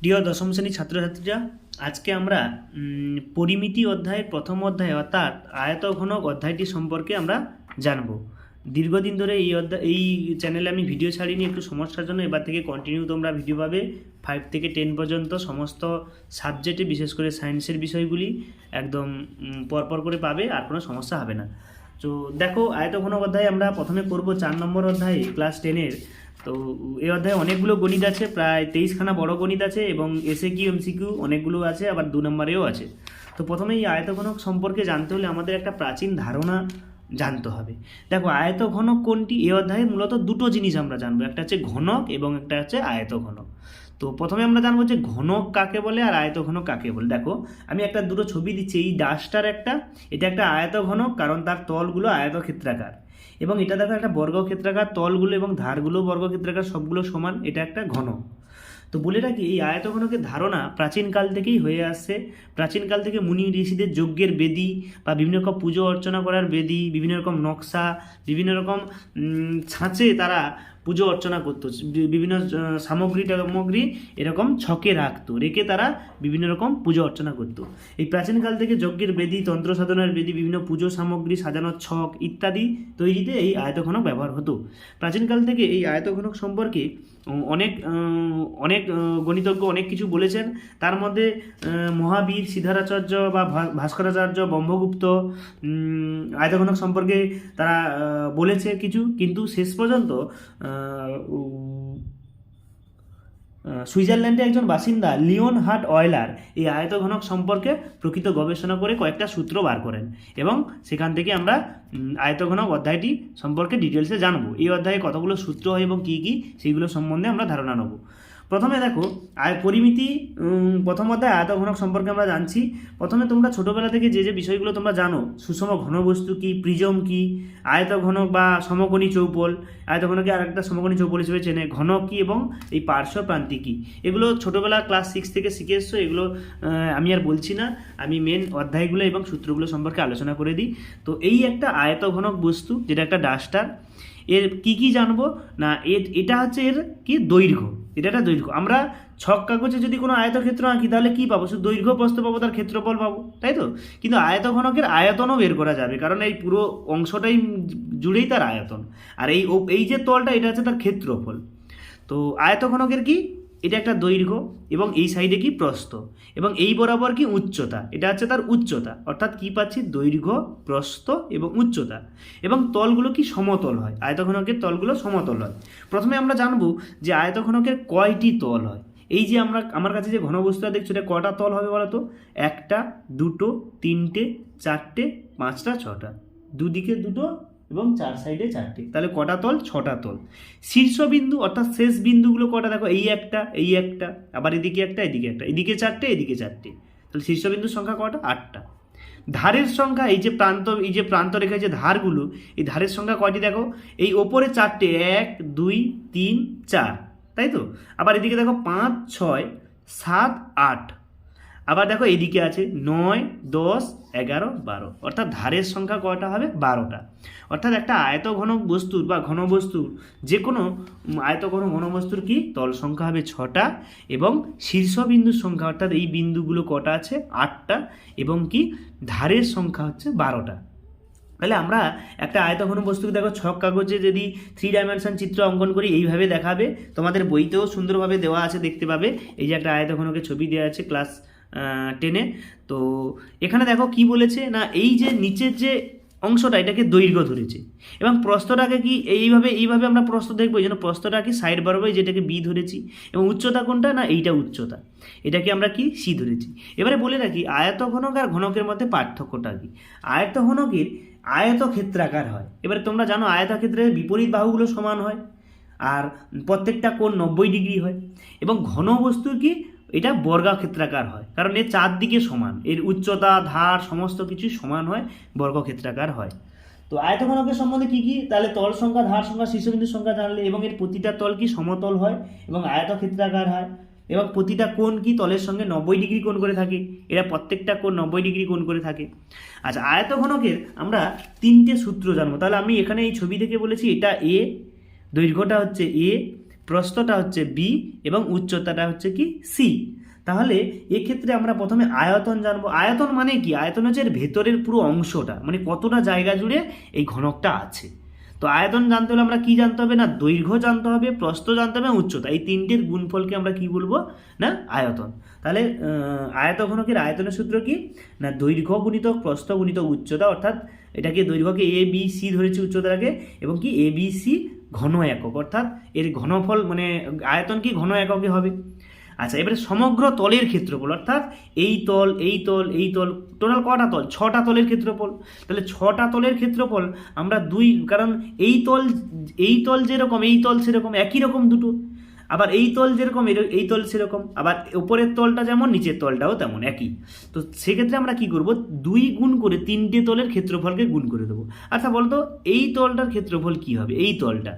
প্রিয় দশম শ্রেণির ছাত্রছাত্রীরা, আজকে আমরা পরিমিতি অধ্যায়ের প্রথম অধ্যায় অর্থাৎ আয়তঘনক অধ্যায়টি সম্পর্কে আমরা জানব। দীর্ঘদিন ধরে এই অধ্যায়, এই চ্যানেলে আমি ভিডিও ছাড়িনি, একটু সমস্যার জন্য এবার থেকে কন্টিনিউ তোমরা ভিডিও পাবে। ফাইভ থেকে টেন পর্যন্ত সমস্ত সাবজেক্টে বিশেষ করে সায়েন্সের বিষয়গুলি একদম পরপর করে পাবে, আর কোনো সমস্যা হবে না। তো দেখো আয়তঘনক অধ্যায় আমরা প্রথমে করব চার নম্বর অধ্যায় ক্লাস টেনের তো এই অধ্যায়ে অনেকগুলো গণিত আছে, প্রায় তেইশখানা বড় গণিত আছে এবং এসে কিউ এমসিকিউ অনেকগুলো আছে, আবার দু নম্বরেও আছে। তো প্রথমে এই আয়তঘনক সম্পর্কে জানতে হলে আমাদের একটা প্রাচীন ধারণা জানতে হবে। দেখো, আয়তঘনক কোনটি? এ অধ্যায়ে মূলত দুটো জিনিস আমরা জানব, একটা হচ্ছে ঘনক এবং একটা হচ্ছে আয়তঘনক। তো প্রথমে আমরা জানব যে ঘনক কাকে বলে আর আয়তঘনক কাকে বলে। দেখো, আমি একটা দুটো ছবি দিচ্ছি, এই ডাসটার একটা, এটা একটা আয়তঘনক কারণ তার তলগুলো আয়তক্ষেত্রাকার। এবং এটা দেখো একটা বর্গক্ষেত্রাকার তলগুলো এবং ধারগুলো বর্গক্ষেত্রাকার সবগুলো সমান, এটা একটা ঘন। তো বলে রাখি, এই আয়তঘনকের ধারণা প্রাচীনকাল থেকেই হয়ে আসছে। প্রাচীনকাল থেকে মুনি ঋষিদের যজ্ঞের বেদি বা বিভিন্ন রকম পুজো অর্চনা করার বেদি, বিভিন্ন রকম নকশা, বিভিন্ন রকম ছাঁচে তারা পুজো অর্চনা করতো। বিভিন্ন সামগ্রী টামগ্রী এরকম ছকে রাখতো, রেখে তারা বিভিন্ন রকম পুজো অর্চনা করতো। এই প্রাচীনকাল থেকে যজ্ঞের বেদি, তন্ত্র সাধনার বেদি, বিভিন্ন পুজো সামগ্রী, সাজানোর ছক ইত্যাদি তৈরিতে এই আয়তঘনক ব্যবহার হতো। প্রাচীনকাল থেকে এই আয়তঘনক সম্পর্কে অনেক অনেক গণিতজ্ঞ অনেক কিছু বলেছেন। তার মধ্যে মহাবীর, সিদ্ধারাচার্য বা ভাস্করাচার্য, ব্রহ্মগুপ্ত আয়তঘনক সম্পর্কে তারা বলেছে কিছু। কিন্তু শেষ পর্যন্ত সুইজারল্যান্ডে একজন বাসিন্দা, লিওন হার্ট অয়লার এই আয়তঘনক সম্পর্কে প্রকৃত গবেষণা করে কয়েকটা সূত্র বার করেন এবং সেখান থেকে আমরা আয়ত আয়তঘনক অধ্যায়টি সম্পর্কে ডিটেলসে জানব। এই অধ্যায়ে কতগুলো সূত্র হয় এবং কী কী, সেইগুলো সম্বন্ধে আমরা ধারণা নেব। প্রথমে দেখো আয় পরিমিতি প্রথম অধ্যায় আয়তঘনক সম্পর্কে আমরা জানছি। প্রথমে তোমরা ছোটোবেলা থেকে যে যে বিষয়গুলো তোমরা জানো, সুষম ঘনবস্তু কি, প্রিজম কি আয়তঘনক বা সমকোণী চৌপল আয়তঘনকে আরেকটা সমকোণী চৌপল হিসেবে চেনে ঘনক কি এবং এই পার্শ্ব প্রান্তিক কি। এগুলো ছোটোবেলা ক্লাস সিক্স থেকে শিখে এসছো এগুলো আমি আর বলছি না। আমি মেন অধ্যায়গুলো এবং সূত্রগুলো সম্পর্কে আলোচনা করে দিই। তো এই একটা আয়তঘনক বস্তু, যেটা একটা ডাস্টার এর কি কি জানব? না এটা হচ্ছে এর কি দৈর্ঘ্য। এটা একটা দৈর্ঘ্য। আমরা ছক কাগজে যদি কোনো আয়তক্ষেত্র আঁকি, তাহলে কী পাবো? শুধু দৈর্ঘ্য প্রস্থ পাবো, তার ক্ষেত্রফল পাবো, তাই তো? কিন্তু আয়তঘনকের আয়তনও বের করা যাবে, কারণ এই পুরো অংশটাই জুড়েই তার আয়তন। আর এই এই যে তলটা, এটা হচ্ছে তার ক্ষেত্রফল। তো আয়তঘনকের কি? এটা একটা দৈর্ঘ্য এবং এই সাইডে কি প্রস্থ এবং এই বরাবর কি উচ্চতা? এটা হচ্ছে তার উচ্চতা। অর্থাৎ কি পাচ্ছি? দৈর্ঘ্য, প্রস্থ এবং উচ্চতা। এবং তলগুলো কি সমতল হয়? আয়তঘনকের তলগুলো সমতল হয়। প্রথমে আমরা জানব যে আয়তঘনকের কয়টি তল হয়? এই যে আমরা, আমার কাছে যে ঘনবস্তুটা দেখছ, এটা কটা তল হবে বলো তো একটা, দুটো, তিনটে, চারটে, পাঁচটা, ছটা। দুদিকে দুটো এবং চার সাইডে চারটে। তাহলে কটা তল? ছটা তল। শীর্ষবিন্দু, অর্থাৎ শেষ বিন্দুগুলো কটা? দেখো, এই একটা এই একটা, আবার এদিকে একটা এদিকে একটা, এদিকে চারটে এদিকে চারটে। তাহলে শীর্ষবিন্দুর সংখ্যা কটা? আটটা। ধারের সংখ্যা, এই যে প্রান্ত, এই যে প্রান্ত রেখে যে ধারগুলো, এই ধারের সংখ্যা কয়টি দেখো? এই ওপরে চারটে, এক, দুই, তিন, চার। তাই তো? আবার এদিকে দেখো, পাঁচ, ছয়, সাত, আট। আবার দেখো এদিকে আছে নয় দশ এগারো বারো। অর্থাৎ ধারের সংখ্যা কয়টা হবে? বারোটা। অর্থাৎ একটা আয়ত ঘন বস্তুর বা ঘনবস্তুর যে কোনো উম, আয়তঘন ঘনবস্তুর কি? তল সংখ্যা হবে ছটা এবং শীর্ষবিন্দুর সংখ্যা অর্থাৎ এই বিন্দুগুলো কটা আছে? আটটা এবং কি? ধারের সংখ্যা হচ্ছে বারোটা। তাহলে আমরা একটা আয়তঘন বস্তুকে দেখো ছক কাগজে যদি থ্রি ডাইমেনশন চিত্র অঙ্কন করি এইভাবে দেখাবে। তোমাদের বইতেও সুন্দরভাবে দেওয়া আছে দেখতে পাবে। এই যে একটা আয়তঘনকে ছবি দেওয়া আছে ক্লাস টেনে। তো এখানে দেখো কি বলেছে না, এই যে নিচের যে অংশটা, এটাকে দৈর্ঘ্য ধরেছে। এবং প্রস্তটাকে কি এইভাবে এইভাবে আমরা প্রস্ত দেখব, এই জন্য প্রস্তটা কি সাইড বরাবর যেটাকে বি ধরেছি। এবং উচ্চতা কোনটা না, এইটা উচ্চতা। এটাকে আমরা কি সি ধরেছি। এবারে বলে রাখি আয়ত ঘনক আর ঘনকের মধ্যে পার্থক্যটা কি? আয়ত ঘনকের আয়ত ক্ষেত্রাকার হয়। এবারে তোমরা জানো, আয়তক্ষেত্রের বিপরীত বাহুগুলো সমান হয়। আর প্রত্যেকটা কোণ নব্বই ডিগ্রি হয়। এবং ঘন বস্তুর কি? এটা বর্গাক্ষেত্রাকার হয়। কারণ এর চারদিকে সমান। এর উচ্চতা, ধার, সমস্ত কিছু সমান হয়, বর্গক্ষেত্রাকার হয়। তো আয়তঘনকের সম্বন্ধে কি কি? তাহলে তল সংখ্যা, ধার সংখ্যা শীর্ষবিন্দুর সংখ্যা জানলে এবং এর প্রতিটা তল কি সমতল হয় এবং আয়তক্ষেত্রাকার হয় এবং প্রতিটা কোণ কি তলের সঙ্গে নব্বই ডিগ্রি কোণ করে থাকে? এরা প্রত্যেকটা কোণ নব্বই ডিগ্রি কোণ করে থাকে। আচ্ছা আয়তঘনকের আমরা তিনটে সূত্র জানব। তাহলে আমি এখানে এই ছবি থেকে বলেছি এটা এ দৈর্ঘ্যটা হচ্ছে এ প্রস্থটা হচ্ছে বি এবং উচ্চতাটা হচ্ছে কি সি তাহলে এক্ষেত্রে আমরা প্রথমে আয়তন জানব। আয়তন মানে কি? আয়তন হচ্ছে এর ভেতরের পুরো অংশটা মানে কতটা জায়গা জুড়ে এই ঘনকটা আছে। তো আয়তন জানতে হলে আমরা কি জানতে হবে না? দৈর্ঘ্য জানতে হবে, প্রস্থ জানতে হবে উচ্চতা। এই তিনটের গুণফলকে আমরা কি বলব? না, আয়তন। তাহলে আয়ত ঘনকের আয়তনের সূত্র কি? না, দৈর্ঘ্য গুণিত প্রস্থ গুণিত উচ্চতা, অর্থাৎ এটাকে দৈর্ঘ্যকে এ বি সি ধরেছি উচ্চতাটাকে, এবং কি? এ বি সি ঘন একক অর্থাৎ এর ঘনফল মানে আয়তন কি? ঘন এককে হবে। আচ্ছা এবারে সমগ্র তলের ক্ষেত্রফল, অর্থাৎ এই তল এই তল এই তল, টোটাল কটা তল? ছটা তলের ক্ষেত্রফল। তাহলে ছটা তলের ক্ষেত্রফল আমরা দুই, কারণ এই তল এই তল যেরকম, এই তল সেরকম, একই রকম দুটো। আবার এই তল যেরকম, এই তল সেরকম, আবার উপরের তলটা যেমন, নিচের তলটাও তেমন, একই। তো সেক্ষেত্রে আমরা কি করব? দুই গুণ করে তিনটে তলের ক্ষেত্রফলকে গুণ করে দেবো। আচ্ছা বলতো, এই তলটার ক্ষেত্রফল কি হবে? এই তলটা।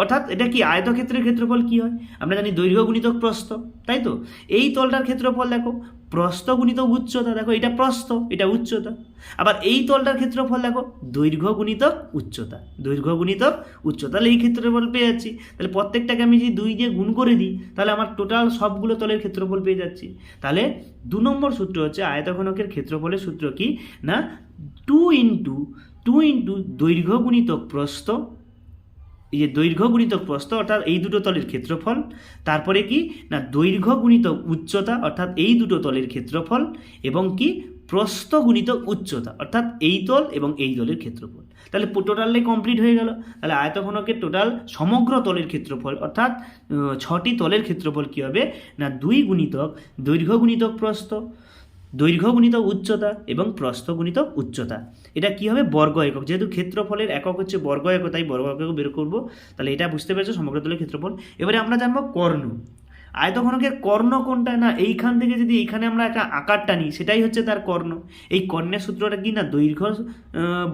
অর্থাৎ এটা কি আয়তক্ষেত্রের ক্ষেত্রফল কি হয়? আমরা জানি দৈর্ঘ্য গুণিতক প্রস্ত তাই তো? এই তলটার ক্ষেত্রফল দেখো প্রস্থ গুণিতক উচ্চতা দেখো এটা প্রস্থ, এটা উচ্চতা। আবার এই তলটার ক্ষেত্রফল দেখো দৈর্ঘ্য গুণিত উচ্চতা। দৈর্ঘ্য গুণিত উচ্চতা, তাহলে এই ক্ষেত্রফল পেয়ে যাচ্ছি। তাহলে প্রত্যেকটাকে আমি যদি দুই দিয়ে গুণ করে দিই, তাহলে আমার টোটাল সবগুলো তলের ক্ষেত্রফল পেয়ে যাচ্ছি। তাহলে দু নম্বর সূত্র হচ্ছে আয়তঘনকের ক্ষেত্রফলের সূত্র কি? না টু ইন্টু টু ইন্টু দৈর্ঘ্য গুণিত প্রস্থ এই যে দৈর্ঘ্য গুণিতক প্রস্থ, অর্থাৎ এই দুটো তলের ক্ষেত্রফল, তারপরে কি? না, দৈর্ঘ্য গুণিতক উচ্চতা, অর্থাৎ এই দুটো তলের ক্ষেত্রফল, এবং কি? প্রস্থ গুণিতক উচ্চতা, অর্থাৎ এই তল এবং এই তলের ক্ষেত্রফল। তাহলে টোটালে কমপ্লিট হয়ে গেল। তাহলে আয়তঘনকের টোটাল সমগ্র তলের ক্ষেত্রফল, অর্থাৎ ছটি তলের ক্ষেত্রফল কী হবে? না, দুই গুণিতক, দৈর্ঘ্য গুণিতক প্রস্থ। দৈর্ঘ্য গুণিত উচ্চতা এবং প্রস্থ গুণিত উচ্চতা। এটা কি হবে? বর্গ একক। যেহেতু ক্ষেত্রফলের একক হচ্ছে বর্গ একক, তাই বর্গ একক বের করব। তাহলে এটা বুঝতে পেরেছ সমগ্র তলের ক্ষেত্রফল। এবারে আমরা জানব কর্ণ। আয়তঘনকের কর্ণ কোনটা? না, এইখান থেকে যদি এইখানে আমরা একটা আকারটা নিই সেটাই হচ্ছে তার কর্ণ। এই কর্ণের সূত্রটা কি? না, দৈর্ঘ্য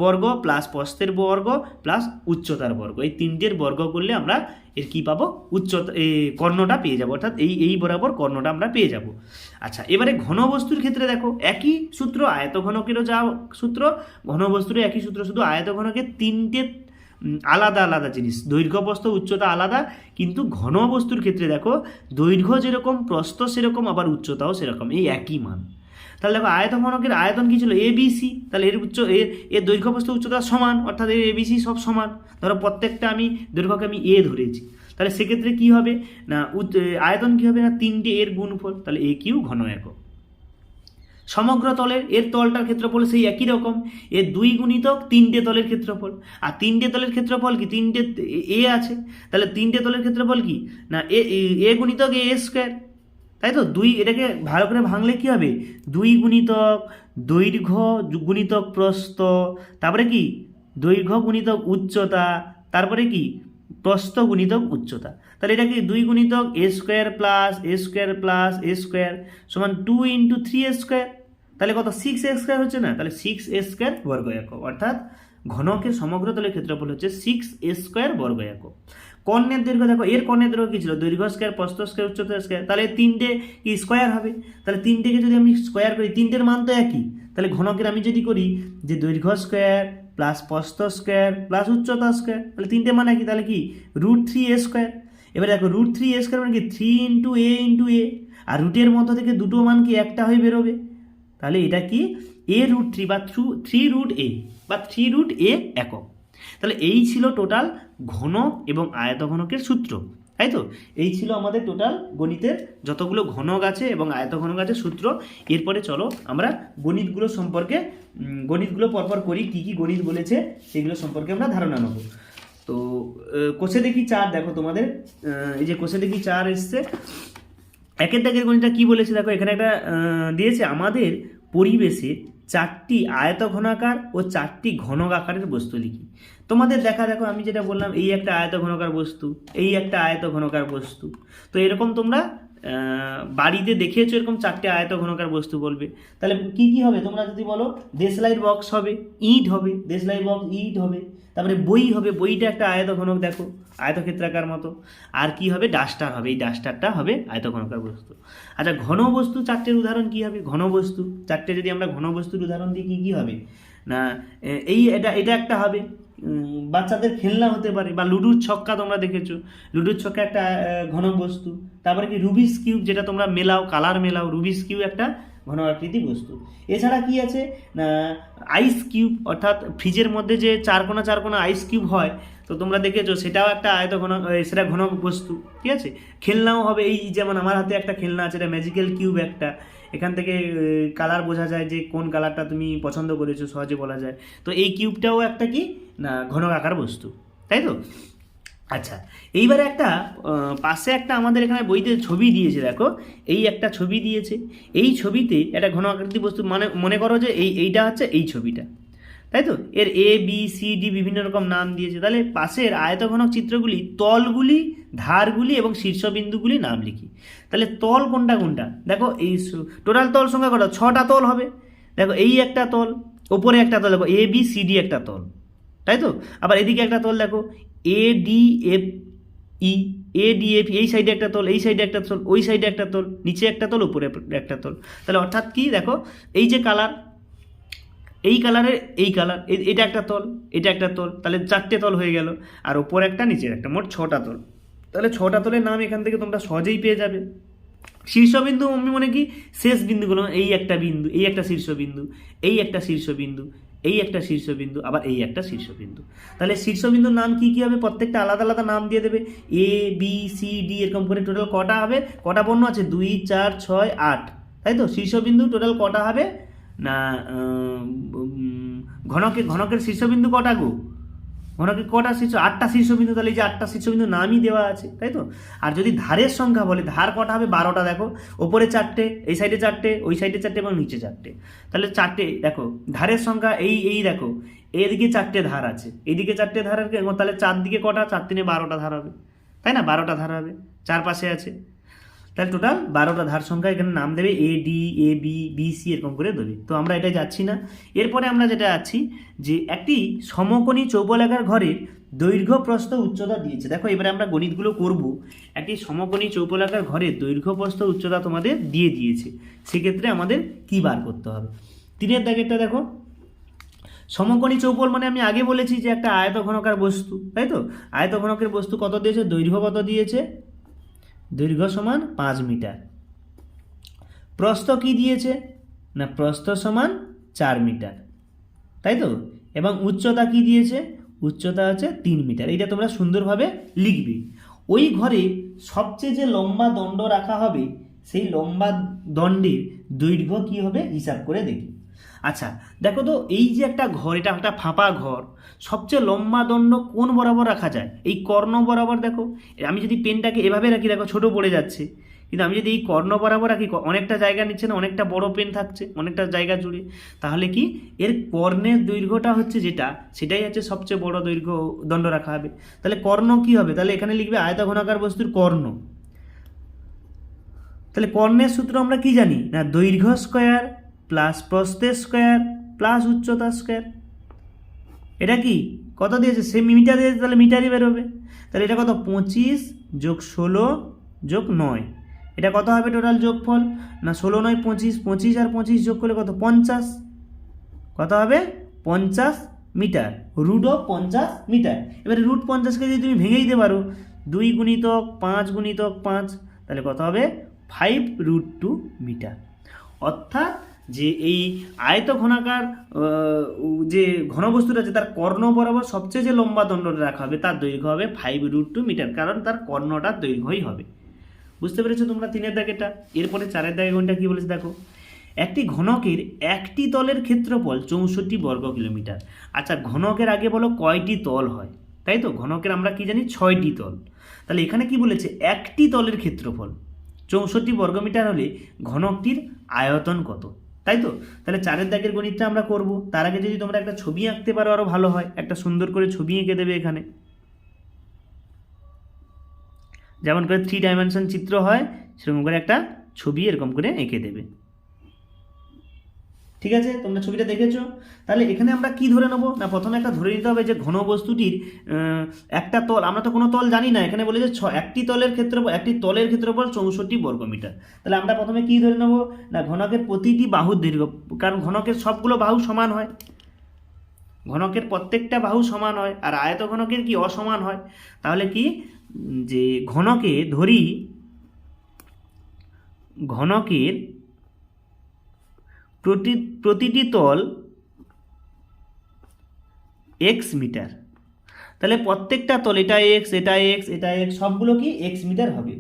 বর্গ প্লাস প্রস্থের বর্গ প্লাস উচ্চতার বর্গ। এই তিনটের বর্গ করলে আমরা এর কি পাবো? উচ্চতা কর্ণটা পেয়ে যাব। অর্থাৎ এই এই বরাবর কর্ণটা আমরা পেয়ে যাব। আচ্ছা এবারে ঘনবস্তুর ক্ষেত্রে দেখো, একই সূত্র আয়তঘনকেরও যা সূত্র, ঘনবস্তুরও একই সূত্র, শুধু আয়তঘনকের তিনটে আলাদা আলাদা জিনিস। দৈর্ঘ্য প্রস্থ উচ্চতা আলাদা, কিন্তু ঘন বস্তুর ক্ষেত্রে দেখো, দৈর্ঘ্য যেরকম, প্রস্থ সেরকম, আবার উচ্চতাও সেরকম। এই একই মান। তাহলে দেখো আয়তঘনকের আয়তন কী ছিল? এ বিসি তাহলে এর উচ্চ এর এর দৈর্ঘ্য প্রস্থ উচ্চতা সমান, অর্থাৎ এর এবিসি সব সমান। ধরো, প্রত্যেকটা আমি দৈর্ঘ্যকে আমি এ ধরেছি। তাহলে সেক্ষেত্রে কী হবে? না আয়তন কী হবে? না, তিনটে এর গুণফল। তাহলে এ কিউ ঘন একক। সমগ্র তলের, এর তলটার ক্ষেত্রফল সেই একই রকম। এর দুই গুণিতক তিনটে তলের ক্ষেত্রফল। আর তিনটে তলের ক্ষেত্রফল কি? তিনটে এ আছে। তাহলে তিনটে তলের ক্ষেত্রফল কি? না, এ, এ- গুণিতক এ স্কোয়ার। তাই তো? দুই, এটাকে ভালো করে ভাঙলে কি হবে? দুই গুণিতক দৈর্ঘ্য গুণিতক প্রস্থ, তারপরে কি? দৈর্ঘ্য গুণিতক উচ্চতা, তারপরে কি? প্রস্থ গুণিতক উচ্চতা। তাহলে এটা কি দুই গুণিতক A square plus A square plus A square সমান two into three A square তাহলে কত? সিক্স এ স্কোয়ার হচ্ছে না? তাহলে সিক্স এ স্কোয়ার বর্গ একক। অর্থাৎ ঘনকের সমগ্র তলের ক্ষেত্রফল হচ্ছে সিক্স এ স্কোয়ার বর্গ একক। কর্ণের দৈর্ঘ্য দেখো, এর কর্ণের দৈর্ঘ্য কি ছিল? দৈর্ঘ্য স্কোয়ার প্রস্থ স্কোয়ার উচ্চতা স্কোয়ার তাহলে তিনটে কি স্কোয়ার হবে? তাহলে তিনটেকে যদি আমি স্কোয়ার করি, তিনটের মান তো একই। তাহলে ঘনকের আমি যদি করি যে দৈর্ঘ্য স্কোয়ার প্লাস প্রস্থ স্কোয়ার প্লাস উচ্চতা স্কোয়ার তাহলে তিনটে মান একই। তাহলে কি? রুট থ্রি এ স্কোয়ার এবার দেখো রুট থ্রি এ স্কোয়ার মানে কি? Three into A into A আর রুটের মধ্য থেকে দুটো মান কি একটা হয়ে বেরোবে? তাহলে এটা কি? এ রুট থ্রি বা থ্রু থ্রি রুট এ বা থ্রি রুট এ একক। তাহলে এই ছিল টোটাল ঘন এবং আয়ত ঘনকের সূত্র, তাই তো? এই ছিল আমাদের টোটাল গণিতের যতগুলো ঘনক আছে এবং আয়তঘনক আছে সূত্র। এরপরে চলো আমরা গণিতগুলো সম্পর্কে গণিতগুলো পরপর করি, কী কী গণিত বলেছে সেগুলো সম্পর্কে আমরা ধারণা নেব। তো কোষে দেখি চার, দেখো তোমাদের এই যে কোষে দেখি চার এসছে। একের দাগের গণিতটা কি বলেছে? দেখো, এখানে একটা দিয়েছে, আমাদের পরিবেশে চারটি আয়ত আয়তঘনাকার ও চারটি ঘনক আকারের বস্তু লিখি। তোমাদের দেখা, দেখো, আমি যেটা বললাম, এই একটা আয়ত ঘনকার বস্তু, এই একটা আয়ত ঘনকার বস্তু। তো এরকম তোমরা বাড়িতে দেখেছ এরকম চারটে আয়ত ঘনকার বস্তু বলবে। তাহলে কি কি হবে? তোমরা যদি বলো দেশলাই বক্স হবে, ইট হবে দেশলাই বক্স ইট হবে, তারপরে বই হবে, বইটা একটা আয়ত ঘনক দেখো, আয়তক্ষেত্রাকার মতো। আর কি হবে? ডাস্টার হবে, এই ডাস্টারটা হবে আয়তঘনকার বস্তু। আচ্ছা ঘন বস্তু চারটের উদাহরণ কি হবে? ঘন বস্তু, চারটে যদি আমরা ঘন বস্তুর উদাহরণ দিই, কি কি হবে? না এই এটা এটা একটা হবে। বাচ্চাদের খেলনা হতে পারে বা লুডুর ছক্কা তোমরা দেখেছ। লুডুর ছক্কা একটা ঘন বস্তু। তারপরে কি রুবিস কিউব যেটা তোমরা মেলাও কালার মেলাও রুবিস কিউব একটা ঘন আকৃতি বস্তু। এছাড়া কি আছে? আইস কিউব অর্থাৎ ফ্রিজের মধ্যে যে চারকোনা চারকোনা আইস কিউব হয়, তো তোমরা দেখেছ, সেটাও একটা আয়ত ঘন সেটা ঘন বস্তু। ঠিক আছে? খেলনাও হবে, এই যেমন আমার হাতে একটা খেলনা আছে, এটা ম্যাজিক্যাল কিউব একটা। এখান থেকে কালার বোঝা যায় যে কোন কালারটা তুমি পছন্দ করেছ, সহজে বলা যায়। তো এই কিউবটাও একটা কি? না, ঘন আকার বস্তু, তাই তো? আচ্ছা এইবারে একটা পাশে একটা আমাদের এখানে বইতে ছবি দিয়েছে, দেখো, এই একটা ছবি দিয়েছে, এই ছবিতে একটা ঘন আকৃতি বস্তু মানে মনে করো যে এই, এইটা হচ্ছে এই ছবিটা, তাই তো? এর এ বি সি ডি বিভিন্ন রকম নাম দিয়েছে, তাহলে পাশের আয়তঘনক চিত্রগুলি, তলগুলি, ধারগুলি এবং শীর্ষবিন্দুগুলি নাম লিখি, তাহলে তল কোনটা কোনটা? দেখো, এই টোটাল তল সংখ্যা কটা ছটা তল হবে, দেখো, এই একটা তল, ওপরে একটা তল, দেখো এ বি সি ডি একটা তল তাই তো? আবার এদিকে একটা তল দেখো A D F E A D F এই সাইডে একটা তল, এই সাইডে একটা তল, ওই সাইডে একটা তল, নিচে একটা তল, উপরে একটা তল। তাহলে অর্থাৎ কি দেখো, এই যে কালার এই কালারের এই কালার এটা একটা তল, এটা একটা তল, তাহলে চারটে তল হয়ে গেল, আর ওপর একটা, নিচের একটা, মোট ছটা তল। তাহলে ছটা তলের নাম এখান থেকে তোমরা সহজেই পেয়ে যাবে। শীর্ষবিন্দু আমি মনে কি? শেষ বিন্দুগুলো, এই একটা বিন্দু, এই একটা শীর্ষবিন্দু, এই একটা শীর্ষবিন্দু এই একটা শীর্ষবিন্দু, আবার এই একটা শীর্ষবিন্দু। তাহলে শীর্ষবিন্দুর নাম কি কী হবে? প্রত্যেকটা আলাদা আলাদা নাম দিয়ে দেবে। এ বি সি ডি এরকম করে টোটাল কটা হবে? কটা বর্ণ আছে? দুই, চার, ছয়, আট। তাই তো? শীর্ষবিন্দু টোটাল কটা হবে? না ঘনকের ঘনকে, ঘনকের শীর্ষবিন্দু কটা গো? ঘনকে কটা শীর্ষ, আটটা শীর্ষবিন্দু, তাহলে এই যে আটটা শীর্ষবিন্দু নামই দেওয়া আছে, তাই তো? আর যদি ধারের সংখ্যা বলে, ধার কটা হবে? বারোটা, দেখো। ওপরে চারটে, এই সাইডে চারটে, ওই সাইডে চারটে এবং নিচে চারটে। তাহলে চারটে, দেখো, ধারের সংখ্যা এই এই দেখো, এদিকে চারটে ধার আছে, এদিকে চারটে ধার তাহলে চারদিকে কটা? চার তিনে বারোটা ধার হবে। তাই না? বারোটা ধার হবে চার পাশে আছে। তাহলে টোটাল বারোটা ধার সংখ্যা এখানে নাম দেবে A D A B B C এরকম করে দেবে তো আমরা এটা যাচ্ছি না। এরপরে আমরা যেটা আছি যে একটি সমকোণী চৌবলাকার ঘরের দৈর্ঘ্য প্রস্থ উচ্চতা দিয়েছে। দেখো, এবারে আমরা গণিতগুলো করব। একটি সমকোণী চৌবলাকার ঘরের দৈর্ঘ্য প্রস্থ উচ্চতা তোমাদের দিয়ে দিয়েছে। সেক্ষেত্রে আমাদের কী বার করতে হবে? তিনের দাগেরটা দেখো। সমকোণী চৌপল মানে আমি আগে বলেছি যে একটা আয়ত ঘনকার বস্তু, তাই তো? আয়ত ঘনকের বস্তু কত দিয়েছে? দৈর্ঘ্য কত দিয়েছে? দৈর্ঘ্য সমান পাঁচ মিটার। প্রস্থ কি দিয়েছে? না, প্রস্থ সমান চার মিটার। তাই তো? এবং উচ্চতা কি দিয়েছে? উচ্চতা আছে তিন মিটার। এটা তোমরা সুন্দরভাবে লিখবে। ওই ঘরে সবচেয়ে যে লম্বা দণ্ড রাখা হবে, সেই লম্বা দণ্ডের দৈর্ঘ্য কি হবে? হিসাব করে দেখি। আচ্ছা দেখো তো এই যে একটা ঘর, এটা একটা ফাঁপা ঘর, সবচেয়ে লম্বা দণ্ড কোন বরাবর রাখা যায়? এই কর্ণ বরাবর দেখো, আমি যদি পেনটাকে এভাবে রাখি, দেখো ছোট পড়ে যাচ্ছে, কিন্তু আমি যদি এই কর্ণ বরাবর রাখি অনেকটা জায়গা নিচ্ছে না, অনেকটা বড় পেন থাকছে, অনেকটা জায়গা জুড়ে, তাহলে কি এর কর্ণের দৈর্ঘ্যটা হচ্ছে যেটা, সেটাই হচ্ছে সবচেয়ে বড় দৈর্ঘ্য দণ্ড রাখা হবে। তাহলে কর্ণ কি হবে? তাহলে এখানে লিখবে আয়তঘনাকার বস্তুর কর্ণ। তাহলে কর্ণের সূত্র আমরা কি জানি? না, দৈর্ঘ্য স্কোয়ার প্লাস প্রস্থের স্কোয়ার প্লাস উচ্চতা স্কোয়ার এটা কি? কত দিয়েছে? সে মিটার দিয়েছে, তাহলে মিটারই বেরোবে। তাহলে এটা কত? পঁচিশ যোগ ষোলো যোগ নয়। এটা কত হবে টোটাল যোগফল? না, ষোলো নয়, পঁচিশ। পঁচিশ আর পঁচিশ যোগ করলে কত? পঞ্চাশ। কত হবে? পঞ্চাশ মিটার। রুট অফ পঞ্চাশ মিটার। এবারে রুট পঞ্চাশকে যদি তুমি ভেঙে দিতে পারো, দুই গুণিতক পাঁচ গুণিতক পাঁচ, তাহলে কত হবে? Five root two metre. অর্থাৎ যে এই আয়ত ঘনাকার যে ঘনবস্তুটা আছে, তার কর্ণ বরাবর সবচেয়ে যে লম্বা দণ্ডটা রাখা হবে, তার দৈর্ঘ্য হবে ফাইভ রুট টু মিটার কারণ তার কর্ণটার দৈর্ঘ্যই হবে। বুঝতে পেরেছ তোমরা তিনের দাগেটা এরপরে চারের দাগে কোনটা কী বলেছে দেখো? একটি ঘনকের একটি তলের ক্ষেত্রফল চৌষট্টি বর্গ কিলোমিটার। আচ্ছা ঘনকের আগে বলো কয়টি তল হয়? তাই তো? ঘনকের আমরা কি জানি? ছয়টি তল। তাহলে এখানে কি বলেছে? একটি তলের ক্ষেত্রফল। চৌষট্টি বর্গমিটার হলে ঘনকটির আয়তন কত? তাই তো? তাহলে চারের দাগের গণিতটা আমরা করব। তার আগে যদি তোমরা একটা ছবি আঁকতে পারো আরও ভালো হয়, একটা সুন্দর করে ছবি এঁকে দেবে এখানে। যেমন করে থ্রি ডাইমেনশন চিত্র হয়, সেরকম করে একটা ছবি এরকম করে এঁকে দেবে। ঠিক আছে? তোমরা ছবিটা দেখেছ? তাহলে এখানে আমরা কি ধরে নেব? না, প্রথমে একটা ধরে নিতে হবে যে ঘন বস্তুটির একটা তল। আমরা তো কোনো তল জানি না। এখানে বলে যে ছ, একটি তলের ক্ষেত্রফল একটি তলের ক্ষেত্রফল চৌষট্টি বর্গমিটার। তাহলে আমরা প্রথমে কি ধরে নেব? না, ঘনকের প্রতিটি বাহুর দৈর্ঘ্য কারণ ঘনকের সবগুলো বাহু সমান হয়। ঘনকের প্রত্যেকটা বাহু সমান হয়, আর আয়ত ঘনকের কি অসমান হয়? তাহলে কি? যে ঘনকে ধরি, ঘনকের প্রতি, প্রতিটি তল এক্স মিটার। তাহলে প্রত্যেকটা তল, এটা এক্স এটা এক্স এটা এক্স সবগুলো কি এক্স মিটার হবে।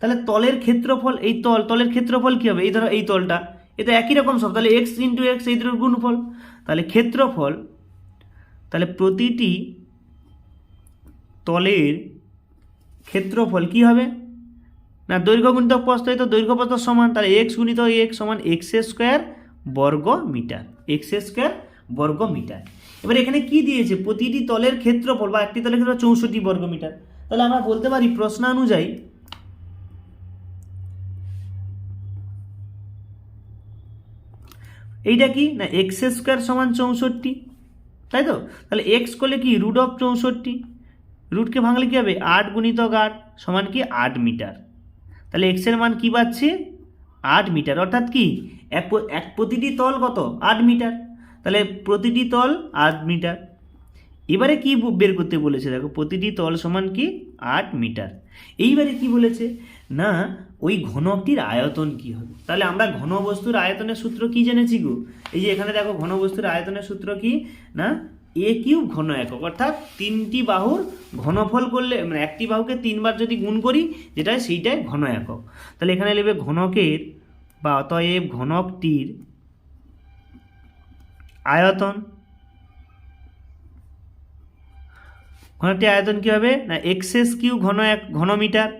তাহলে তলের ক্ষেত্রফল, এই তল, তলের ক্ষেত্রফল কী হবে? এই ধরো এই তলটা এটা একই রকম সব। তাহলে এক্স ইন্টু এক্স এই দুটোর গুণফল। তাহলে ক্ষেত্রফল, তাহলে প্রতিটি তলের ক্ষেত্রফল কি হবে? না দৈর্ঘ্য গুণিতক প্রস্থ তো দৈর্ঘ্য প্রস্থ সমান। তাহলে এক্স গুণিত এক্স সমান এক্স স্কোয়ার বর্গ মিটার এক্স স্কোয়ার বর্গ মিটার এবার এখানে কি দিয়েছে? প্রতিটি তলের ক্ষেত্রফল বা একটি তলের ক্ষেত্রফল চৌষট্টি বর্গ মিটার তাহলে আমরা বলতে পারি প্রশ্নানুযায়ী এইটা কি? না এক্স স্কোয়ার সমান চৌষট্টি। তাই তো? তাহলে এক্স করলে কি? রুট অফ চৌষট্টি। রুটকে ভাঙলে কী হবে? আট গুণিতক আট সমান কি? আট মিটার। তাহলে এক্সের মান কি পাচ্ছে? আট মিটার, অর্থাৎ কি এক এক প্রতিটি তল কত? আট মিটার। তাহলে প্রতিটি তল আট মিটার। এবারে কি বের করতে বলেছে? দেখো, প্রতিটি তল সমান কি? আট মিটার। এইবারে কি বলেছে? না, ওই ঘনকটির আয়তন কি হবে? তাহলে আমরা ঘনবস্তুর আয়তনের সূত্র কি জেনেছি গো? এই যে এখানে দেখো, ঘনবস্তুর আয়তনের সূত্র কি? না এ কিউব ঘন একক, অর্থাৎ তিনটি বাহুর ঘনফল করলে মানে একটি বাহুকে তিনবার যদি গুণ করি, যেটা সেইটাই ঘন একক। তাহলে এখানে নেবে ঘনকের বা অতএব ঘনকটির আয়তন। ঘনকটি আয়তন কী হবে? না এক্সএস কিউ ঘন এক, ঘন মিটার,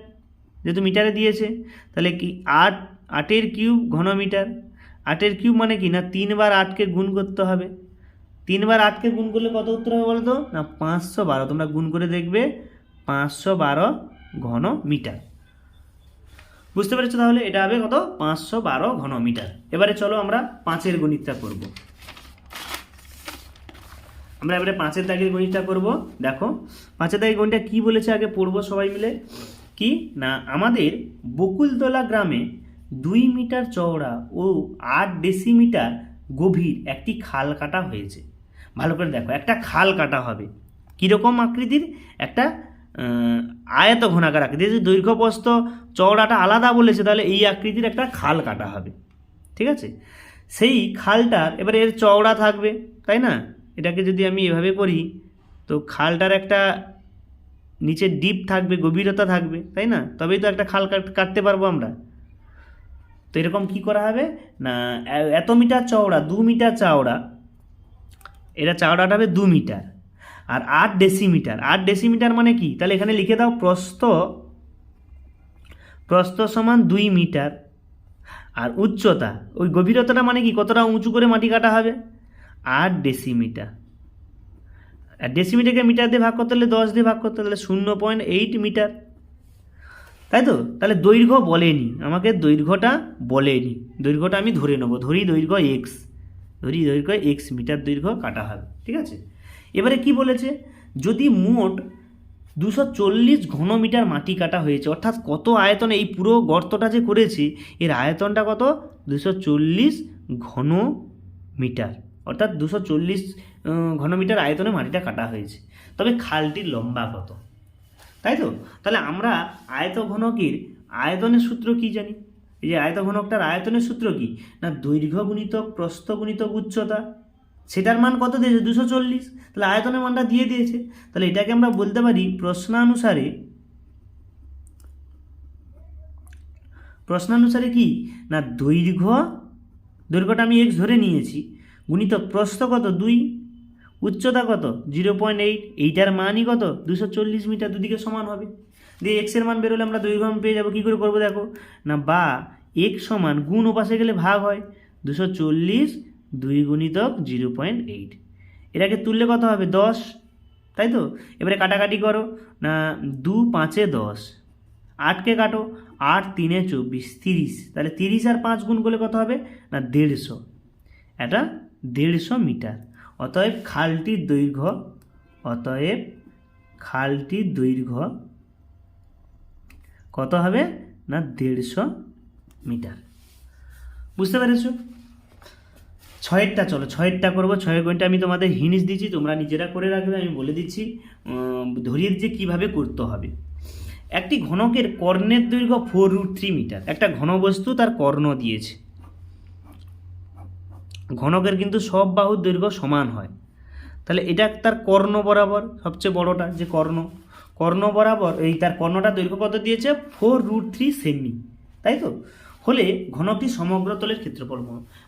যেহেতু মিটারে দিয়েছে, তাহলে কি আট, আটের কিউব ঘন মিটার? আটের কিউব মানে কি? না, তিনবার আটকে গুণ করতে হবে। তিনবার আটকে গুণ করলে কত উত্তর হবে বলো তো না, পাঁচশো বারো। তোমরা গুণ করে দেখবে পাঁচশো বারো ঘন মিটার বুঝতে পেরেছ তাহলে এটা হবে কত? পাঁচশো বারো ঘন মিটার এবারে চলো আমরা পাঁচের গণিতটা করব। আমরা এবারে পাঁচের দাগের গণিতটা করব। দেখো, পাঁচের দাগের গণিতটা কি বলেছে আগে পড়ব সবাই মিলে? কি? না, আমাদের বকুলতলা গ্রামে দুই মিটার চওড়া ও আট ডেসিমিটার গভীর একটি খাল কাটা হয়েছে। ভালো করে দেখো, একটা খাল কাটা হবে। কীরকম আকৃতির? একটা আয়ত ঘনাকার আকৃতি। যদি দৈর্ঘ্য প্রস্থ চওড়াটা আলাদা বলেছে, তাহলে এই আকৃতির একটা খাল কাটা হবে। ঠিক আছে? সেই খালটার, এবারে এর চওড়া থাকবে, তাই না? এটাকে যদি আমি এভাবে করি, তো খালটার একটা নিচে ডিপ থাকবে, গভীরতা থাকবে, তাই না? তবেই তো একটা খাল কাট- কাটতে পারব আমরা। তো এরকম কি করা হবে? না এত মিটার চওড়া, দু মিটার চওড়া এটা চওড়াটা হবে দু মিটার। আর আট ডেসিমিটার। আট ডেসিমিটার মানে কি? তাহলে এখানে লিখে দাও প্রস্থ প্রস্থ সমান দুই মিটার। আর উচ্চতা, ওই গভীরতাটা মানে কি? কতটা উঁচু করে মাটি কাটা হবে? আট ডেসিমিটার। আর ডেসিমিটারকে মিটার দিয়ে ভাগ করতে হলে দশ দিয়ে ভাগ করতে হলে শূন্য পয়েন্ট এইট মিটার। তাই তো? তাহলে দৈর্ঘ্য বলেনি। আমাকে দৈর্ঘ্যটা বলেনি। দৈর্ঘ্যটা আমি ধরে নেব। ধরি দৈর্ঘ্য এক্স। ধরি দৈর্ঘ্য এক্স মিটার দৈর্ঘ্য কাটা হবে, ঠিক আছে? এবারে কি বলেছে? যদি মোট দুশো চল্লিশ ঘনমিটার মাটি কাটা হয়েছে, অর্থাৎ কত আয়তনে এই পুরো গর্তটা যে করেছি, এর আয়তনটা কত? দুশো চল্লিশ ঘন মিটার, অর্থাৎ দুশো চল্লিশ ঘনমিটার আয়তনে মাটিটা কাটা হয়েছে। তবে খালটির লম্বা কত? তাই তো? তাহলে আমরা আয়ত ঘনকের আয়তনের সূত্র কি জানি? এই যে আয়ত ঘনকটার আয়তনের সূত্র কি? না দৈর্ঘ্য গুণিতক প্রস্থ গুণিতক উচ্চতা? সেটার মান কত দিয়েছে? দুশো চল্লিশ। তাহলে আয়তনের মানটা দিয়ে দিয়েছে। তাহলে এটাকে আমরা বলতে পারি প্রশ্নানুসারে প্রশ্নানুসারে কি? না দৈর্ঘ্য, দৈর্ঘ্যটা আমি এক্স ধরে নিয়েছি। গুণিত প্রস্থ কত? দুই। উচ্চতা কত? Zero point eight. এইটার মানই কত? দুশো চল্লিশ মিটার দুদিকে সমান হবে। দিয়ে এক্সের মান বেরোলে আমরা দৈর্ঘ্য পেয়ে যাব, কী করে করব দেখো? না, বা এক সমান গুণ ওপাশে গেলে ভাগ হয়। দুশো চল্লিশ দুই গুণিতক জিরো পয়েন্ট এইট। এটাকে তুললে কত হবে? দশ। তাই তো? এবারে কাটাকাটি করো। না, দু পাঁচে দশ। আটকে কাটো। আট তিনে চব্বিশ, তিরিশ। তাহলে তিরিশ আর পাঁচ গুণ করলে কত হবে? না, দেড়শো। এটা দেড়শো মিটার। অতএব খালটির দৈর্ঘ্য, অতএব খালটির দৈর্ঘ্য কত হবে না দেড়শো মিটার। বুঝতে পেরেছ? ছয়েরটা চলো, ছয়েরটা করব। ছয়ের গণিতটা আমি তোমাদের হিনিস দিচ্ছি, তোমরা নিজেরা করে রাখবে, আমি বলে দিচ্ছি ধরিয়ে দিচ্ছি কীভাবে করতে হবে। একটি ঘনকের কর্ণের দৈর্ঘ্য ফোর রুট থ্রি মিটার একটা ঘনবস্তু তার কর্ণ দিয়েছে। ঘনকের কিন্তু সব বাহুর দৈর্ঘ্য সমান হয়। তাহলে এটা তার কর্ণ বরাবর সবচেয়ে বড়টা যে কর্ণ। কর্ণ বরাবর, এই তার কর্ণটা দৈর্ঘ্য কত দিয়েছে ফোর রুট থ্রি সেমি তাই তো? হলে ঘনকটি সমগ্র তলের ক্ষেত্রফল।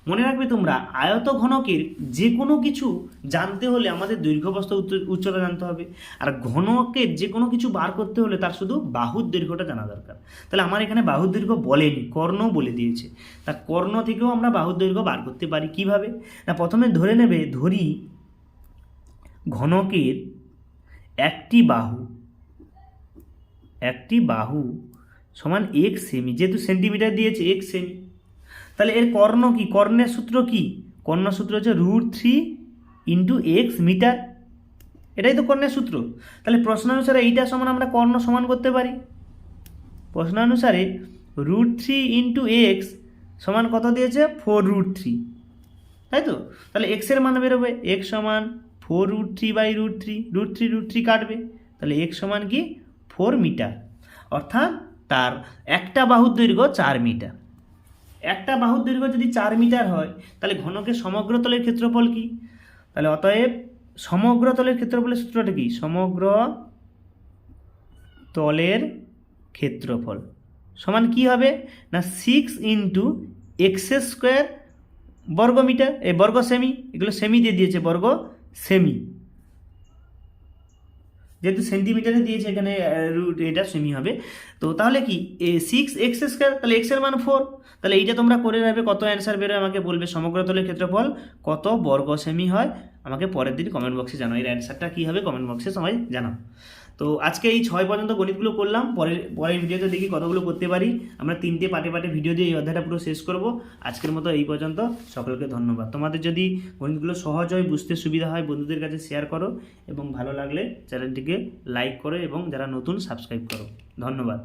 মনে রাখবে তোমরা, আয়ত ঘনকের যে কোনো কিছু জানতে হলে আমাদের দৈর্ঘ্য বস্তু উচ্চতা জানতে হবে। আর ঘনকের যে কোনো কিছু বার করতে হলে তার শুধু বাহুর দৈর্ঘ্যটা জানা দরকার। তাহলে আমার এখানে বাহুর দৈর্ঘ্য বলেনি, কর্ণ বলে দিয়েছে। তা কর্ণ থেকেও আমরা বাহুর দৈর্ঘ্য বার করতে পারি কীভাবে? না, প্রথমে ধরে নেবে, ধরি ঘনকের একটি বাহু একটি বাহু সমান এক সেমি যেহেতু সেন্টিমিটার দিয়েছে এক সেমি তাহলে এর কর্ণ কি? কর্ণের সূত্র কি? কর্ণ সূত্র হচ্ছে root three into X metre এটাই তো কর্ণের সূত্র। তাহলে প্রশ্ন অনুসারে এইটা সমান আমরা কর্ণ সমান করতে পারি। প্রশ্ন অনুসারে রুট থ্রি ইন্টু এক্স সমান কত দিয়েছে? ফোর রুট থ্রি তাই তো? তাহলে এক্সের মান বেরোবে। এক্স সমান four root three by root three root three root three কাটবে। তাহলে এক্স সমান কি? ফোর মিটার, অর্থাৎ তার একটা বাহুর দৈর্ঘ্য চার মিটার। একটা বাহুর দৈর্ঘ্য যদি চার মিটার হয়, তাহলে ঘনকের সমগ্র তলের ক্ষেত্রফল কি? তাহলে অতএব সমগ্র তলের ক্ষেত্রফলের সূত্রটা কি? সমগ্র তলের ক্ষেত্রফল। সমান কি হবে? না সিক্স ইন্টু এক্স স্কোয়ার বর্গ মিটার, এ বর্গ সেমি এগুলো সেমি দিয়ে দিয়েছে বর্গ সেমি যেহেতু সেন্টিমিটারে দিয়েছে এখানে রুট এটা সেমি হবে। তো তাহলে কি? সিক্স এক্স স্কোয়ার তাহলে এক্সের মান ফোর তাহলে এইটা তোমরা করে নেবে, কত অ্যান্সার বেরোয় আমাকে বলবে। সমগ্র তলের ক্ষেত্রফল কত বর্গ সেমি হয়? আমাকে পরের দিন কমেন্ট বক্সে জানাও। এর অ্যান্সারটা কী হবে? কমেন্ট বক্সে সবাই জানাও। তো আজকে এই ছয় পর্যন্ত গণিতগুলো করলাম, পরের পরের ভিডিওতে দেখি কতগুলো করতে পারি। আমরা তিনটে পাটে পাটে ভিডিও দিয়ে এই অধ্যায়টা পুরো শেষ করব। আজকের মতো এই পর্যন্ত, সকলকে ধন্যবাদ। তোমাদের যদি গণিতগুলো সহজ হয়, বুঝতে সুবিধা হয়, বন্ধুদের কাছে শেয়ার করো এবং ভালো লাগলে চ্যানেলটিকে লাইক করো এবং যারা নতুন সাবস্ক্রাইব করো। ধন্যবাদ।